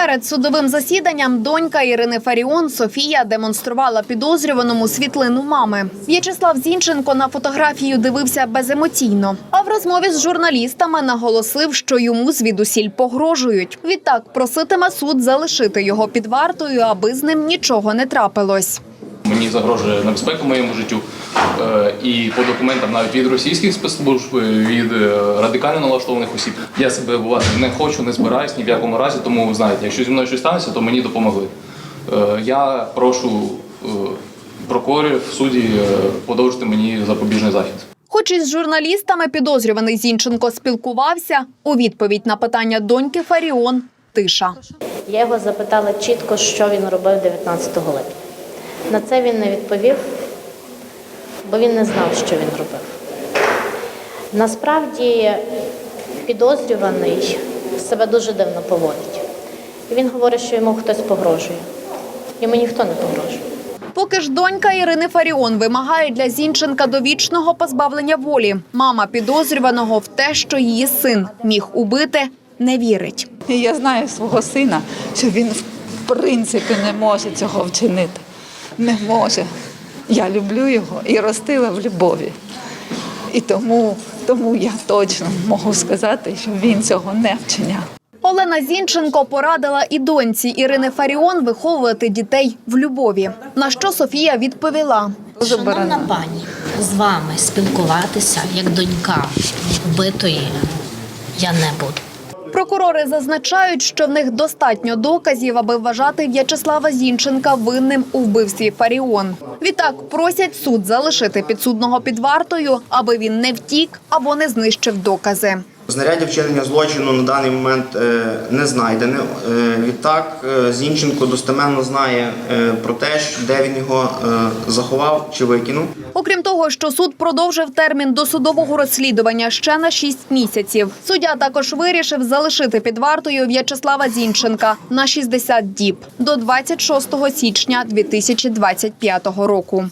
Перед судовим засіданням донька Ірини Фаріон Софія демонструвала підозрюваному світлину мами. В'ячеслав Зінченко на фотографію дивився беземоційно. А в розмові з журналістами наголосив, що йому звідусіль погрожують. Відтак проситиме суд залишити його під вартою, аби з ним нічого не трапилось. Мені загрожує небезпека моєму життю. Е, І по документам навіть від російських спецслужб, е, від е, радикально налаштованих осіб. Я себе бувати не хочу, не збираюсь ні в якому разі. Тому знаєте, якщо зі мною щось станеться, то мені допомогли. Я прошу прокурорів, судді подовжити мені запобіжний захід. Хоч із журналістами підозрюваний Зінченко спілкувався, у відповідь на питання доньки Фаріон тиша. Я його запитала чітко, що він робив 19 липня. На це він не відповів, бо він не знав, що він робив. Насправді підозрюваний себе дуже дивно поводить. І він говорить, що йому хтось погрожує. Йому ніхто не погрожує. Поки ж донька Ірини Фаріон вимагає для Зінченка довічного позбавлення волі. Мама підозрюваного в те, що її син міг убити, не вірить. Я знаю свого сина, що він в принципі не може цього вчинити. Не може. Я люблю його і ростила в любові. І тому, тому я точно можу сказати, що він цього не вчиняв. Олена Зінченко порадила і доньці Ірини Фаріон виховувати дітей в любові. На що Софія відповіла: Шановна пані, з вами спілкуватися як донька вбитої я не буду. Прокурори зазначають, що в них достатньо доказів, аби вважати В'ячеслава Зінченка винним у вбивстві Фаріон. Відтак просять суд залишити підсудного під вартою, аби він не втік або не знищив докази. Знаряддя вчинення злочину на даний момент е, не знайдене. Е, Відтак е, Зінченко достеменно знає про те, де він його заховав чи викинув. Окрім того, що суд продовжив термін досудового розслідування ще на 6 місяців. Суддя також вирішив залишити під вартою В'ячеслава Зінченка на 60 діб до 26 січня 2025 року.